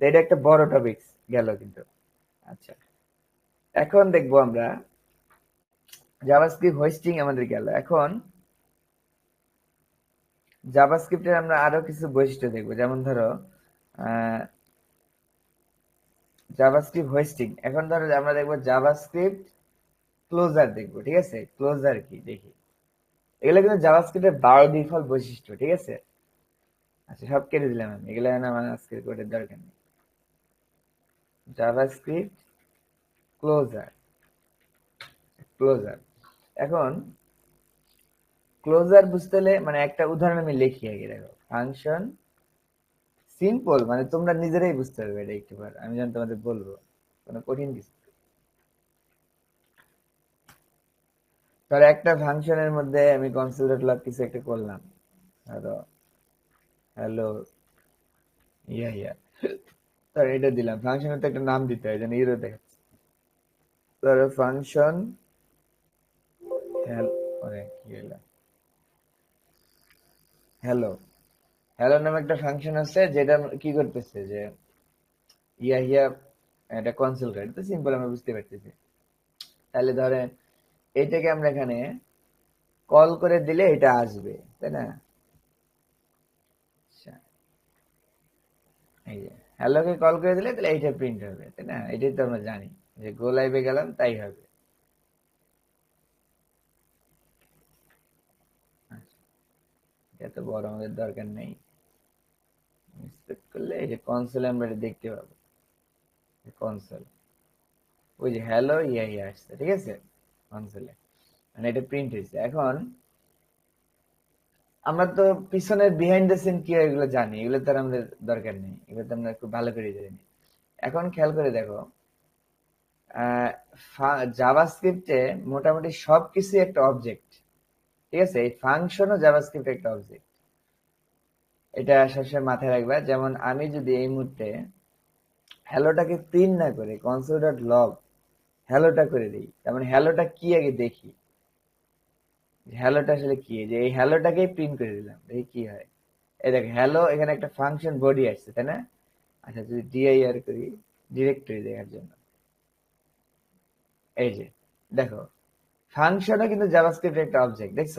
এটা একটা বড় টপিক গেল কিন্তু। আচ্ছা এখন দেখব আমরা জাভাস্ক্রিপ্ট হোস্টিং আমাদের গেল। এখন জাভাস্ক্রিপ্টের আমরা আরও কিছু বৈশিষ্ট্য দেখব। যেমন ধরো জাভাস্ক্রিপ্ট হোস্টিং এখন ধরো আমরা দেখব জাভাস্ক্রিপ্ট ক্লোজার দেখব, ঠিক আছে? ক্লোজার কি? দেখি। এগুলো কিন্তু জাভাস্ক্রিপ্টের বারো ডিফল্ট বৈশিষ্ট্য, ঠিক আছে? আচ্ছা সব কেটে দিলাম আমি। এগুলো আমার আজকে কোডের দরকার নেই। জাভাস্ক্রিপ্ট ক্লোজার ক্লোজার এখন ক্লোজার বুঝতে হলে মানে একটা উদাহরণ আমি লিখি আগে, দেখো। ফাংশন সিম্পল মানে তোমরা নিজেরাই বুঝতে পারবে এটা একটু আমি যেন তোমাদের বলব, কোনো কঠিন কিছু ধরো একটা ফাংশনের মধ্যে আমি কনসিডার লগ কিছু একটা করলাম। ধরো হ্যালো ইয়া ইয়া তো এটা দিলাম। ফাংশনের তো একটা নাম দিতে হয় যেন ইরো দেখাচ্ছে ধরো ফাংশন হ্যালো হ্যালো নামে একটা ফাংশন আছে, যেটা কি করতেছে যে, ইয়া ইয়া এটা কনসোল করে। তো সিম্পল আমরা বুঝতে পারতেছি। তাহলে ধরে এটাকে আমরা এখানে কল করে দিলে এটা আসবে, তাই না? আচ্ছা। এই যে। হ্যালোকে কল করে দিলে তাহলে এইটা প্রিন্ট হবে, তাই না? এটাই তো আমরা জানি যে গো লাইভে গেলাম, তাই হবে। এত বড় আমাদের দরকার নেই। করলে এই যে কনসোল আমরা দেখতে পাবো। কনসোল ওই যে হ্যালো ইয়া ইয়া আসছে, ঠিক আছে? কনসোলে মানে এটা প্রিন্ট হয়েছে। এখন আমরা তো পিছনের বিহাইন্ড দ্য সিন কি এগুলো জানি, এগুলো তো আমাদের দরকার নেই, এগুলো তো আমরা খুব ভালো করে জানি। এখন খেয়াল করে দেখো জাভাস্ক্রিপ্টে মোটামুটি সবকিছু একটা অবজেক্ট ঠিক আছে? এই ফাংশনও জাভাস্ক্রিপ্ট একটা অবজেক্ট এটা সবসময় মাথায় রাখবে, যেমন আমি যদি এই মুহূর্তে হ্যালোটাকে প্রিন্ট না করে কনসোল ডট লগ হ্যালোটা করে দিই, তার মানে হ্যালোটা কি আগে দেখি? হ্যালোটা আসলে কি? যে এই হ্যালোটাকেই প্রিন্ট করে দিলাম। দেখি কি হয়? এই দেখ হ্যালো এখানে একটা ফাংশন বডি আসছে, তাই না? আচ্ছা যদি ডিআইআর করি ডিরেক্টরি দেখার জন্য। এই যে, দেখো ফাংশনও কিন্তু জাভাস্ক্রিপ্টের একটা অবজেক্ট দেখছ?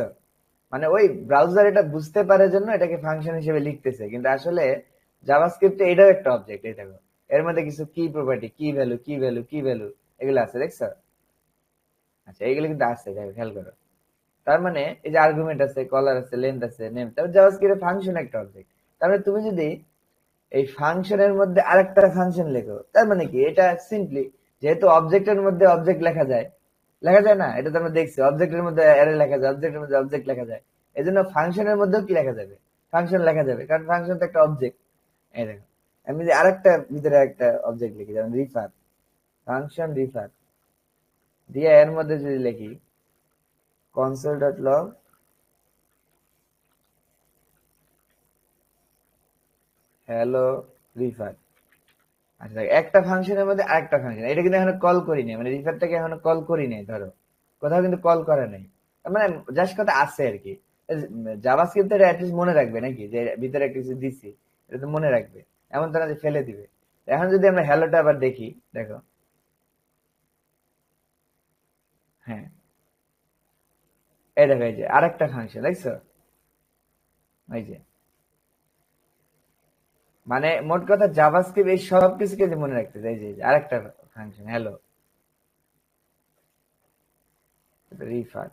মানে ওই ব্রাউজার এটা বুঝতে পারে জন্য এটাকে ফাংশন হিসেবে লিখতেছে, কিন্তু আসলে জাভাস্ক্রিপ্টে এটাও একটা অবজেক্ট এই দেখো। এর মধ্যে কিছু কি প্রপার্টি কি ভ্যালু কি ভ্যালু কি ভ্যালু এগুলো আছে, দেখছ? আচ্ছা এগুলো কিন্তু আছে, দেখো, খেয়াল করো। তার মানে এই যে আর্গুমেন্ট আছে কলার আছে লেন্থ আছে নেম তারপর জাভাস্ক্রিপ্টের ফাংশন একটা অবজেক্ট তারপরে মানে তুমি যদি এই ফাংশনের মধ্যে আরেকটা ফাংশন লেখো, তার মানে কি? এটা সিম্পলি যেহেতু অবজেক্টের মধ্যে অবজেক্ট লেখা যায় লেখা যায় না? এটা তো আমরা দেখছি অবজেক্টের মধ্যে অ্যারে লেখা যায় অবজেক্টের মধ্যে অবজেক্ট লেখা যায়। এই জন্য ফাংশনের মধ্যেও কি লেখা যাবে? ফাংশন লেখা যাবে, কারণ ফাংশন তো একটা অবজেক্ট এই দেখো, আমি যদি আরেকটা, ভিতরে একটা অবজেক্ট লিখি, যেমন রিফার ফাংশন রিফার দিয়ে এর মধ্যে যদি লিখি কনসোল ডট লগ হ্যালো রিফার আচ্ছা একটা ফাংশনের মধ্যে আরেকটা ফাংশন এটা কিন্তু এখনও কল করি নাই মানে রিফারটাকে এখনও কল করি নাই, ধরো। কোথাও কিন্তু কল করা নাই। মানে জাস্ট কথা আছে আর কি। জাভাস্ক্রিপ্ট এটা অ্যাটলিস্ট মনে রাখবে নাকি? যে ভিতরে একটা কিছু দিছি, এটা তো মনে রাখবে। এমন তো না যে ফেলে দিবে। এখন যদি আমরা হ্যালোটা আবার দেখি, দেখো। হ্যাঁ। এই এই যে, আরেকটা ফাংশন দেখছ? এই যে। মানে মোট কথা জাভাস্ক্রিপ্ট, এই সব কিছুকে যে মনে রাখতে চাই যে আরেকটা ফাংশন হ্যালো। রিফার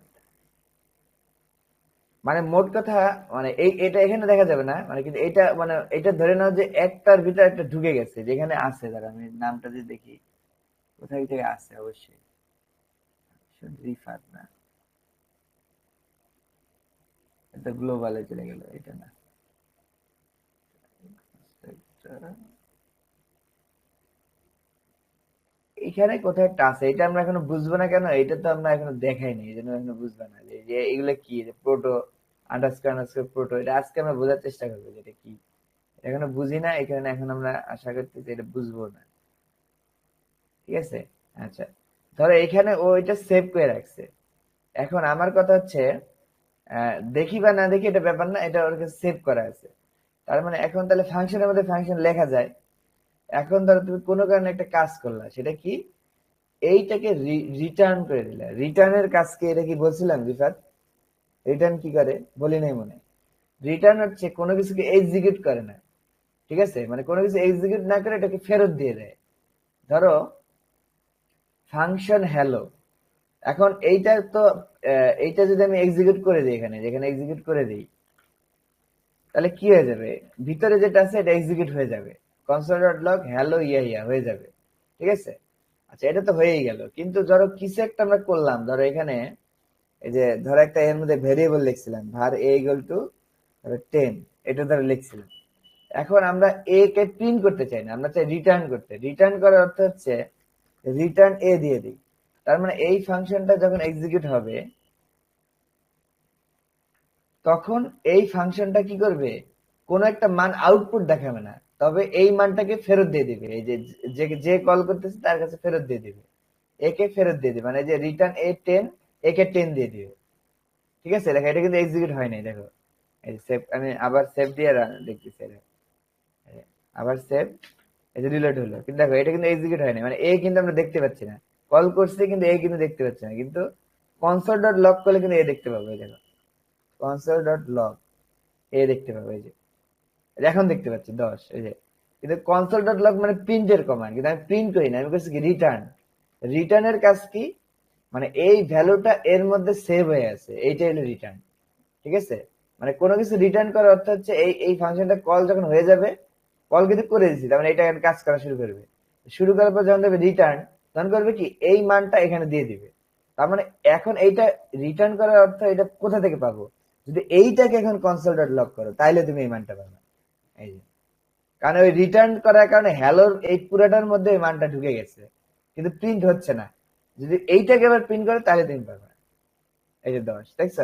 মানে মোট কথা মানে এই, এটা এখানে দেখা যাবে না মানে কিন্তু এটা মানে এটা ধরে নাও যে একটার ভিতরে একটা ঢুকে গেছে, যেখানে আছে দাঁড়া আমি নামটা যদি দেখি, কোথায় থেকে আছে অবশ্যই। রিফার না। এটা গ্লোবালে চলে গেল, এটা না। এখানে কোথায় একটা আছে এটা আমরা এখনও বুঝব না কেন, এটা তো আমরা এখনও দেখাইনি এই জন্য এখনও বুঝব না যে এগুলো কি প্রোটো আন্ডারস্কোর আন্ডারস্কোর প্রোটো এটা আজকে আমরা বোঝার চেষ্টা করব যে এটা কি। এখনও বুঝি না, এখানে এখন আমরা আশা করতেছি এটা বুঝব না। ঠিক আছে? আচ্ছা ধরো এখানে ও এটা সেভ করে রাখছে। এখন আমার কথা হচ্ছে দেখি বা না দেখি এটা ব্যাপার না, এটা ওর কাছে সেভ করা আছে। তার মানে এখন তাহলে ফাংশনের মধ্যে ফাংশন লেখা যায়। এখন ধরো তুমি কোনো কারণে একটা কাজ করলা, সেটা কি? এইটাকে রিটার্ন করে দিলা। রিটার্নের কাজকে এটা কি বলছিলাম, রিফাত? রিটার্ন কি করে? বলি নাই মনে। রিটার্ন হচ্ছে কোনো কিছুকে এক্সিকিউট করে না। ঠিক আছে? মানে কোনো কিছু এক্সিকিউট না করে এটাকে ফেরত দিয়ে দেয়। ধরো ফাংশন হ্যালো এখন এইটা তো এইটা যদি আমি এক্সিকিউট করে দিই এখানে, যেখানে এক্সিকিউট করে দিই, তাহলে কি হয়ে যাবে? ভিতরে যেটা আছে, এটা এক্সিকিউট হয়ে যাবে। কনসোল ডট লগ হ্যালো ইয়া ইয়া হয়ে যাবে। ঠিক আছে? আচ্ছা এটা তো হয়েই গেল। কিন্তু ধরো কিছু একটা আমরা করলাম, ধরো এখানে, এই যে ধরো একটা এর মধ্যে ভেরিয়েবল লিখছিলাম ভার এ ইকুয়াল টু টেন এটা ধরো লিখছিলাম। এখন আমরা এ কে প্রিন্ট করতে চাই না, আমরা চাই রিটার্ন করতে। রিটার্ন করার অর্থ হচ্ছে রিটার্ন এ দিয়ে দিই। তার মানে এই ফাংশনটা যখন এক্সিকিউট হবে, তখন এই ফাংশনটা কি করবে? কোন একটা মান আউটপুট দেখাবে না। তবে এই মানটাকে ফেরত দিয়ে দিবে। এই যে যে কল করতেছে তার কাছে ফেরত দিয়ে দিবে। একে ফেরত দিয়ে দিবে। মানে যে রিটার্ন এ টেন একে টেন দিয়ে দিবে। ঠিক আছে? দেখো এটা কিন্তু এক্সিকিউট হয় নাই, দেখো। সেভ আমি আবার সেভ দিয়ে দেখতেছি আবার সেভ এই যে রিলোড হলো। কিন্তু দেখো, এটা কিন্তু এক্সিকিউট হয় হয়নি মানে এ কিন্তু আমরা দেখতে পাচ্ছি না। কল করছে কিন্তু এ কিন্তু দেখতে পাচ্ছে না। কিন্তু কনসোল ডট লক করলে কিন্তু এ দেখতে পাবো দেখো। কনসোল ডট লক এ দেখতে পাবো, এই যে। এখন দেখতে পাচ্ছি, দশ, এই যে। কিন্তু কনসোল ডট লক মানে প্রিন্টের কমান্ড কিন্তু আমি প্রিন্ট করি না, আমি করছি কি রিটার্ন রিটার্নের কাজ কি? মানে এই ভ্যালুটা এর মধ্যে সেভ হয়ে আছে, এইটাই হলো রিটার্ন ঠিক আছে? মানে কোনো কিছু রিটার্ন করার অর্থ হচ্ছে এই এই ফাংশনটা কল যখন হয়ে যাবে কল কিন্তু করে দিচ্ছি তার মানে এটা কাজ করা শুরু করবে। শুরু করার পর যখন দেবে রিটার্ন তখন করবে কি? এই মানটা এখানে দিয়ে দিবে। তার মানে এখন এইটা রিটার্ন করার অর্থ এটা কোথা থেকে পাবো? যদি এইটাকে এখন কনসোল ডট লক করো, তাইলে তুমি এই মানটা পাবে। এই যে। কারণ ওই রিটার্ন করার কারণে হ্যালোর এই পুরাটার মধ্যে এই মানটা ঢুকে গেছে। কিন্তু প্রিন্ট হচ্ছে না। যদি এইটাকে এবার প্রিন্ট করে তাহলে তুমি পাবে। এই যে দশ, দেখছ?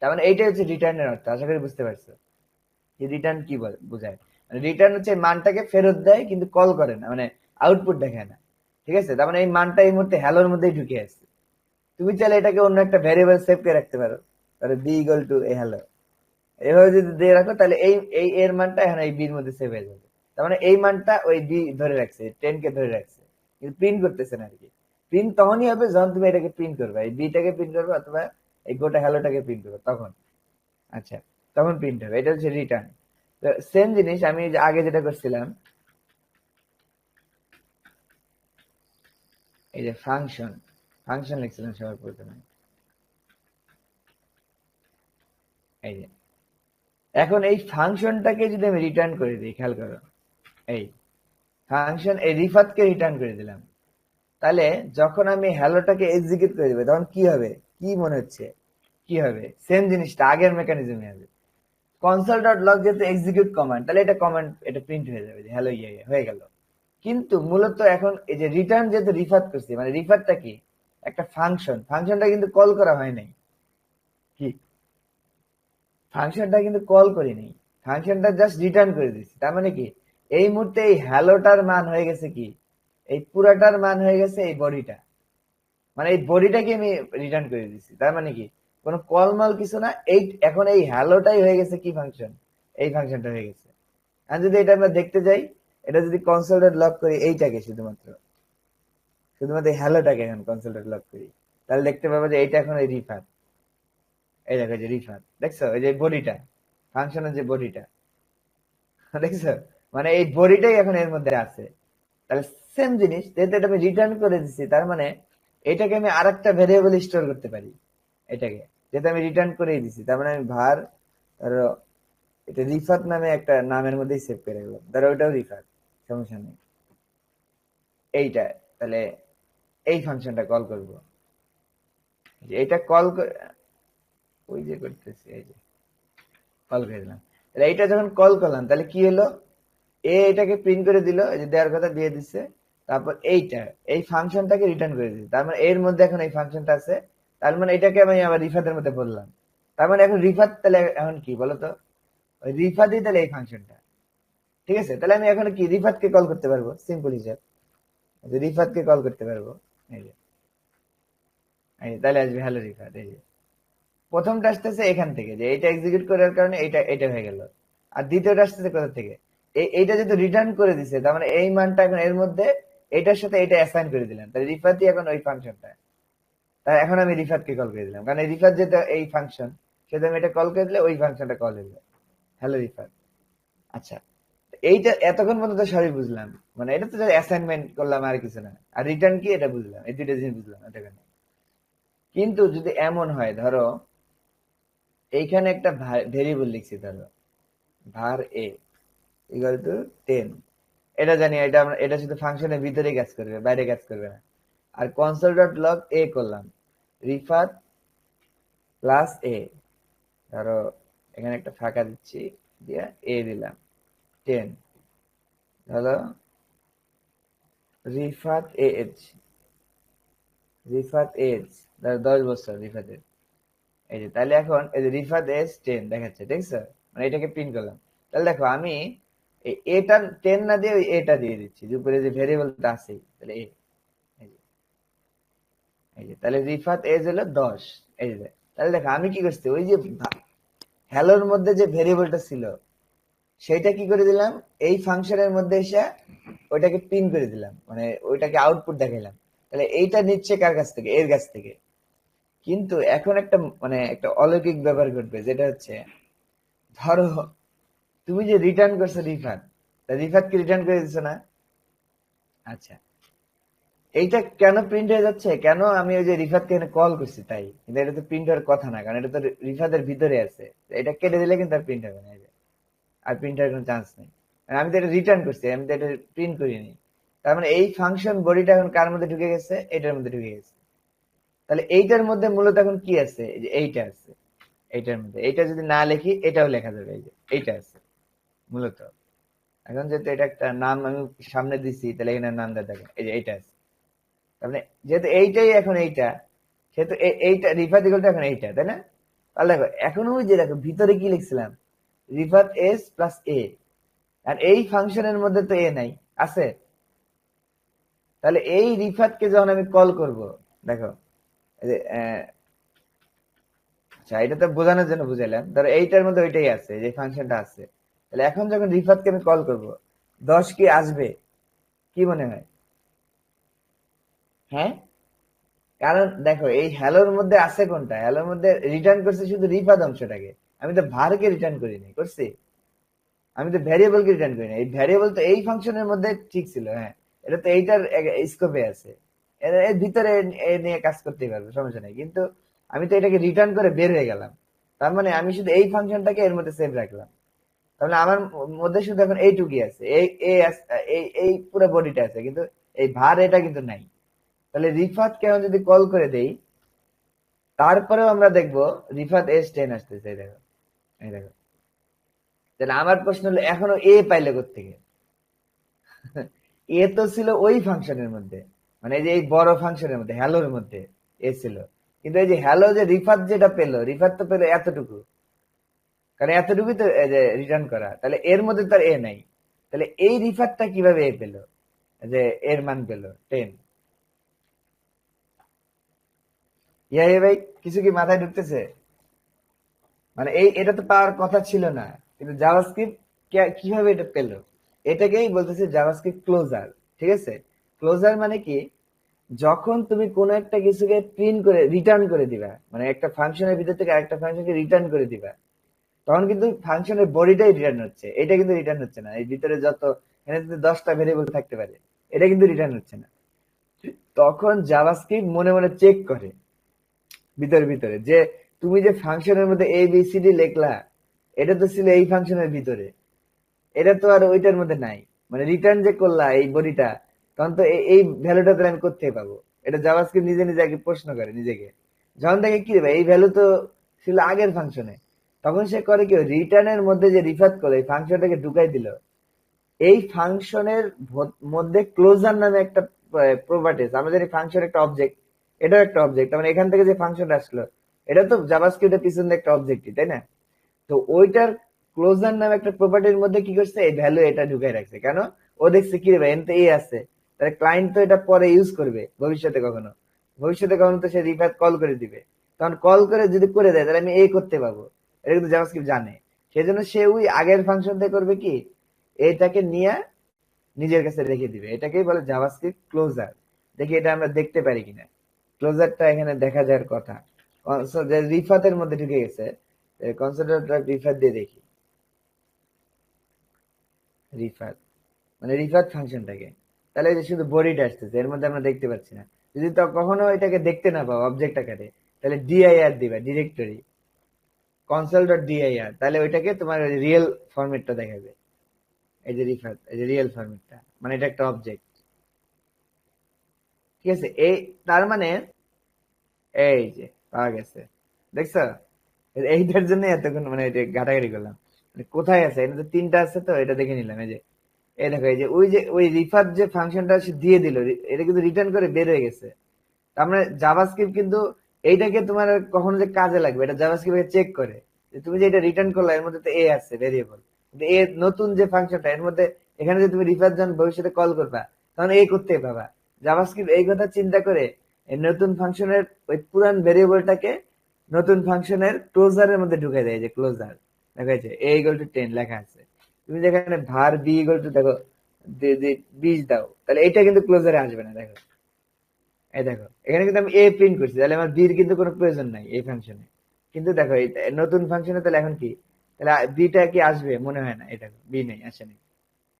তার মানে এইটাই হচ্ছে রিটার্নের অর্থ, আশা করি বুঝতে পারছ। যে রিটার্ন কি বোঝায়। রিটার্ন হচ্ছে মানটাকে ফেরত দেয়, কিন্তু কল করে না। মানে আউটপুট দেখায় না। ঠিক আছে? তার মানে এই মানটা এই মুহূর্তে হ্যালোর মধ্যেই ঢুকে আসছে তুমি চাইলে এটাকে অন্য একটা ভ্যারিয়েবল সেভ করে রাখতে পারো। তাহলে B equal to A hello এভাবে যদি দিয়ে রাখো, তাহলে এই এই, এর মানটা এখন এই বির মধ্যে সেভ হয়ে যাবে। তার মানে এই মানটা ওই বি ধরে রাখছে টেন কে ধরে রাখছে। কিন্তু প্রিন্ট করতেছে না আর কি প্রিন্ট তখনই হবে যখন তুমি এটাকে প্রিন্ট করবে। এই বিটাকে প্রিন্ট করবে অথবা এই গোটা হ্যালোটাকে প্রিন্ট করবে, তখন। আচ্ছা তখন প্রিন্ট হবে। এটা হচ্ছে রিটার্ন সেম জিনিস, আমি আগে যেটা করছিলাম এই যে ফাংশন ফাংশন লিখছিলাম সবার প্রথমে এই যে, এখন এই ফাংশনটাকে যদি আমি রিটার্ন করে দিই, খেয়াল করো, এই ফাংশন এই রিফাতকে রিটার্ন করে দিলাম। তাহলে যখন আমি হ্যালোটাকে এক্সিকিউট করে দেবে, তখন কি হবে? কি মনে হচ্ছে? কি হবে? সেম জিনিসটা, আগের মেকানিজমে হবে। কনসোল ডট লগ যেহেতু এক্সিকিউট কমান্ড তাহলে এটা কমান্ড এটা প্রিন্ট হয়ে যাবে যে হ্যালো ইয়ে হয়ে গেল। কিন্তু মূলত এখন এই যে রিটার্ন যেহেতু রিফার করছি মানে রিফারটা কি? একটা ফাংশন ফাংশনটা কিন্তু কল করা হয় নাই। কি? ফাংশনটা কিন্তু কল করি নাই ফাংশনটা জাস্ট রিটার্ন করে দিচ্ছি তার মানে কি? এই মুহূর্তে এই হ্যালোটার মান হয়ে গেছে কি? এই পুরাটার মান হয়ে গেছে এই বডিটা। মানে এই বডিটাকে আমি রিটার্ন করে দিচ্ছি তার মানে কি? কোনো কলমাল কিছু না, এই এখন এই হ্যালোটাই হয়ে গেছে কি ফাংশন এই ফাংশনটা হয়ে গেছে। আর যদি এটা আমরা দেখতে যাই এটা যদি কনসোলটেড লক করি, এইটাকে শুধুমাত্র। শুধুমাত্র হ্যালোটাকে এখন কনসোলটেড লক করি। তাহলে দেখতে পাবো যে এইটা এখন রিফার এই দেখো যে রিফার দেখছ? এই যে বডিটা। ফাংশনের যে বডিটা। দেখছ? মানে এই বডিটাই এখন এর মধ্যে আছে। তাহলে সেম জিনিস, যেহেতু এটা আমি রিটার্ন করে দিচ্ছি তার মানে এটাকে আমি আর একটা ভেরিয়েবল স্টোর করতে পারি। এটাকে। যেটা আমি রিটার্ন করে দিছি, তার মানে আমি ভার ধরো, এটা রিফাত নামে একটা নামের মধ্যেই সেভ করে গেলাম। ধরো ওইটাও রিফাত সমস্যা নেই। এইটা, তাহলে এই ফাংশনটা কল করব। এটা কল ওই যে করতেছি, এই যে। কল করে দিলাম। তাহলে এইটা যখন কল করলাম, তাহলে কি হলো? এ এটাকে প্রিন্ট করে দিল যে দেওয়ার কথা দিয়ে দিচ্ছে তারপর এইটা, এই ফাংশনটাকে রিটার্ন করে দিচ্ছে তার মানে এর মধ্যে এখন এই ফাংশনটা আছে। তার মানে এটাকে আমি আবার রিফাতের মধ্যে বললাম। তার মানে এখন রিফাত তাহলে এখন কি বলতো? রিফাতই তাহলে এই ফাংশনটা। ঠিক আছে? তাহলে আমি এখন কি রিফাতকে কল করতে পারব? সিম্পল হিসাব। রিফাতকে কল করতে পারব। এই যে। তাহলে আসবে হ্যালো রিফাত, এই যে। প্রথমটা আসতেছে এখান থেকে, যে এটা এক্সিকিউট করার কারণে এটা এটা হয়ে গেল। আর দ্বিতীয়টা আসতেছে কোথা থেকে? এইটা যেহেতু রিটার্ন করে দিছে, তার মানে এই মানটা এখন এর মধ্যে এটার সাথে এটা অ্যাসাইন করে দিলাম। তাহলে রিফাতই এখন ওই ফাংশনটা তাই এখন আমি রিফাতকে কল করে দিলাম। কারণ রিফাত যেটা এই ফাংশন সেটা আমি এটা কল করে দিলে ওই ফাংশনটা কল হইল হ্যালো রিফাত। আচ্ছা। এইটা এতক্ষণ পর্যন্ত সবই বুঝলাম। মানে এটা তো অ্যাসাইনমেন্ট করলাম আর কিছু না। আর রিটার্ন কি এটা বুঝলাম। এই দুইটা জিনিস বুঝলাম, এতক্ষণ কিন্তু যদি এমন হয়, ধরো, এইখানে একটা ভেরিয়েবল লিখছি, ধরো ভার এ ইকুয়াল টু টেন এটা জানি, এটা এটা শুধু ফাংশনের ভিতরে কাজ করবে, বাইরে কাজ করবে না। আর কনসোল ডট লগ এ করলাম। রিফাত প্লাস এ ধরো, এখানে একটা ফাঁকা দিচ্ছি, দিয়ে এ দিলাম। Ten Rifat age. Rifat age বছর এই যে, তাহলে এখন এই যে রিফাত এজ দেখাচ্ছে মানে এটাকে প্রিন্ট করলাম। তাহলে দেখো, আমি এটা না দিয়ে এটা দিয়ে দিচ্ছি, যে উপরে যে ভেরিয়েবলটা আছে, তাহলে এই তাহলে রিফাত এজ হলো দশ। এই যে, তাহলে দেখো, আমি কি করছি? ওই যে হ্যালোর মধ্যে যে ভেরিয়েবলটা ছিল সেইটা কি করে দিলাম? এই ফাংশনের মধ্যে এসে ওইটাকে পিন করে দিলাম। মানে ওইটাকে আউটপুট দেখাইলাম। তাহলে এইটা নিচ্ছে কার কাছ থেকে? এর কাছ থেকে। কিন্তু এখন একটা মানে একটা অলৌকিক ব্যাপার ঘটবে, যেটা হচ্ছে, ধরো, তুমি যে রিটার্ন করছ রিফাত রিফাত কি রিটার্ন করে দিছো না? আচ্ছা। এইটা কেন প্রিন্ট হয়ে যাচ্ছে? কেন আমি ওই যে রিফাতকে এখানে কল করছি তাই? কিন্তু এটা তো প্রিন্ট হওয়ার কথা না, কারণ এটা তো রিফাতের ভিতরে আছে। এটা কেটে দিলে কিন্তু আর প্রিন্ট হবে না। আর প্রিন্ট হওয়ার কোনো চান্স নেই। আর আমি তো এটা রিটার্ন করছি, আমি তো এটা প্রিন্ট করিনি। তার মানে এই ফাংশন বডিটা এখন কার মধ্যে ঢুকে গেছে? এটার মধ্যে ঢুকে গেছে। তাহলে এইটার মধ্যে মূলত এখন কি আছে? যে এইটা আছে। এইটার মধ্যে। এইটা যদি না লিখি, এটাও লেখা যাবে। এই যে এইটা আছে, মূলত। এখন যেহেতু এটা একটা নাম আমি সামনে দিছি, তাহলে এখানে নাম দেওয়া দেখেন এই যে এইটা আছে। তার মানে যেহেতু এইটাই এখন এইটা, সেহেতু এইটা রিফাত ইকুয়াল এখন এইটা, তাই না? তাহলে দেখো, এখন ওই যে দেখো, ভিতরে কি লিখছিলাম? Rifat S plus A. আর এই ফাংশনের মধ্যে তো এ নাই, আছে। তাহলে এই রিফাতকে যখন আমি কল করব, দেখো আচ্ছা এটা তো বোঝানোর জন্য বুঝাইলাম। ধরো এইটার মধ্যে ওইটাই আছে, যে ফাংশনটা আছে। তাহলে এখন যখন রিফাতকে আমি কল করব, দশ কি আসবে? কি মনে হয়? হ্যাঁ? কারণ দেখো, এই হ্যালোর মধ্যে আছে কোনটা? হ্যালোর মধ্যে রিটার্ন করছে শুধু রিফাত অংশটাকে। আমি তো ভারকে রিটার্ন করিনি, করছি? আমি তো ভ্যারিয়েবলকে রিটার্ন করিনি। এই ভ্যারিয়েবল তো এই ফাংশনের মধ্যে ঠিক ছিল হ্যাঁ। এটা তো এইটার স্কোপে আছে। এর ভিতরে নিয়ে কাজ করতে পারবে, সমস্যা নেই। কিন্তু আমি তো এটাকে রিটার্ন করে বের হয়ে গেলাম। তার মানে আমি শুধু এই ফাংশনটাকে এর মধ্যে সেভ রাখলাম। তাহলে আমার মধ্যে শুধু এখন এইটুকুই আছে। এই এই এই পুরো বডিটা আছে, কিন্তু এই ভার এটা কিন্তু নাই। তাহলে রিফাতকে আমি যদি কল করে দেই, তারপরেও আমরা দেখব রিফাত এস টেন আসতেছে দেখো। তাহলে আমার প্রশ্ন হলো, এখনও এ পাইলে থেকে এ তো ছিল ওই ফাংশনের মধ্যে মানে এই যে এই বড় ফাংশনের মধ্যে, হ্যালোর মধ্যে এ ছিল। কিন্তু এই যে হ্যালো যে রিফাত যেটা পেল, রিফাত তো পেল এতটুকু। কারণ এতটুকুই তো রিটার্ন করা। তাহলে এর মধ্যে তার এ নাই। তাহলে এই রিফাতটা কীভাবে এ পেল? যে এর মান পেল টেন ইয়া ভাই, কিছু কি মাথায় ঢুকতেছে? মানে এই, এটা তো পাওয়ার কথা ছিল না। কিন্তু জাভাস্ক্রিপ্ট কীভাবে এটা পেল? এটাকেই বলতেছে জাভাস্ক্রিপ্ট ক্লোজার ঠিক আছে? ক্লোজার মানে কি? যখন তুমি কোনো একটা কিছুকে প্রিন্ট করে রিটার্ন করে দিবা মানে একটা ফাংশনের ভিতর থেকে আরেকটা ফাংশনকে রিটার্ন করে দিবা, তখন কিন্তু ফাংশনের বডিটাই রিটার্ন হচ্ছে। এটা কিন্তু রিটার্ন হচ্ছে না। এই ভিতরে যত, এখানে যদি দশটা ভেরিয়েবল থাকতে পারে, এটা কিন্তু রিটার্ন হচ্ছে না। তখন জাভাস্ক্রিপ্ট মনে মনে চেক করে ভিতরে ভিতরে যে তুমি যে ফাংশনের মধ্যে এ বি সি ডি লেখলা, এটা তো ছিল এই ফাংশনের ভিতরে। এটা তো আর ওইটার মধ্যে নাই। মানে রিটার্ন যে করলা এই বডিটা, তখন তো এই- ভ্যালুটা তো আমি কোথায় পাবো? এটা জাভাস্ক্রিপ্ট নিজে নিজে আগে প্রশ্ন করে নিজেকে। যখন দেখে কি ভাই, এই ভ্যালু তো ছিল আগের ফাংশনে। তখন সে করে কি রিটার্নের মধ্যে যে রিফাত করে এই ফাংশনটাকে ঢুকাই দিল। এই ফাংশনের মধ্যে ক্লোজার নামে একটা প্রপার্টিস আমাদের এই ফাংশন একটা অবজেক্ট এটাও একটা অবজেক্ট মানে এখান থেকে যে ফাংশনটা আসলো এটা তো জাভাস্ক্রিপ্টের পিছনে একটা অবজেক্টই তাই না? তো ওইটার ক্লোজার নামে একটা প্রপার্টির মধ্যে কি করছে? এই ভ্যালু এটা ঢুকাই রাখছে। কেন? ও দেখছে কি রে ভাই, এনতে এই আছে। তাহলে ক্লায়েন্ট তো এটা পরে ইউজ করবে, ভবিষ্যতে কখনো। ভবিষ্যতে কখনো তো সে রিফাত কল করে দিবে। তখন কল করে যদি করে দেয়, তাহলে আমি এই করতে পারব। এটা কিন্তু জাভাস্ক্রিপ্ট জানে। সেজন্য সে ওই আগের ফাংশন দিয়ে করবে কি? এটাকে নিয়ে নিজের কাছে রেখে দিবে। এটাকেই বলে জাভাস্ক্রিপ্ট ক্লোজার দেখি এটা আমরা দেখতে পারি কিনা। ক্লোজারটা এখানে দেখা যাওয়ার কথা। রিফাতের মধ্যে ঢুকে গেছে কনসোলেটর রিফাত দিয়ে দেখি। রিফাত মানে রিফাত ফাংশনটাকে। তাহলে এই যে শুধু বডিটা আসতেছে, এর মধ্যে আমরা দেখতে পাচ্ছি না। যদি তো কখনো এটাকে দেখতে না পাও অবজেক্ট আকারে তাহলে ডিআইআর দিবা ডিরেক্টরি কনসোল ডট ডিআইআর তাহলে ওইটাকে তোমার রিয়েল ফরম্যাটটা দেখাবে। এই যে রিফাত, এই যে রিয়েল ফরম্যাটটা মানে এটা একটা অবজেক্ট ঠিক আছে? এই, তার মানে এই যে পাওয়া গেছে। দেখছ? এইটার জন্য এতক্ষণ মানে ঘাটাঘাটি করলাম। মানে কোথায় আছে? এটা তো তিনটা আছে তো, এটা দেখে নিলাম। এই যে, এই দেখো, এই যে ওই যে, ওই রিফার যে ফাংশনটা সে দিয়ে দিল এটা কিন্তু রিটার্ন করে বের হয়ে গেছে। তার মানে জাভাস্ক্রিপ্ট কিন্তু এইটাকে তোমার কখনো যে কাজে লাগবে, এটা জাভাস্ক্রিপ্ট চেক করে। তুমি যে এটা রিটার্ন করলে, এর মধ্যে তো এ আছে ভেরিয়েবল কিন্তু এ নতুন যে ফাংশনটা এর মধ্যে এখানে যে তুমি রিফার যখন ভবিষ্যতে কল করবা, তখন এ করতে পাবা। জাভাস্ক্রিপ্ট এই কথা চিন্তা করে এই নতুন ফাংশনের ওই পুরান ভেরিয়েবলটাকে নতুন ফাংশনের ক্লোজারের মধ্যে ঢুকে দেয় যে ক্লোজার দেখা যাচ্ছে এ ইকুয়াল টু টেন লেখা আছে। তুমি যেখানে ভার বি ইকুয়াল টু দেখো বিশ দাও, তাহলে এটা কিন্তু ক্লোজারে আসবে না, দেখো। এই দেখো, এখানে কিন্তু আমি এ প্রিন্ট করছি, তাহলে আমার বির কিন্তু কোনো প্রয়োজন নাই এই ফাংশনে। কিন্তু দেখো নতুন ফাংশনে তাহলে এখন কি? তাহলে বিটা কি আসবে? মনে হয় না এটা বি নেই, আসেনি।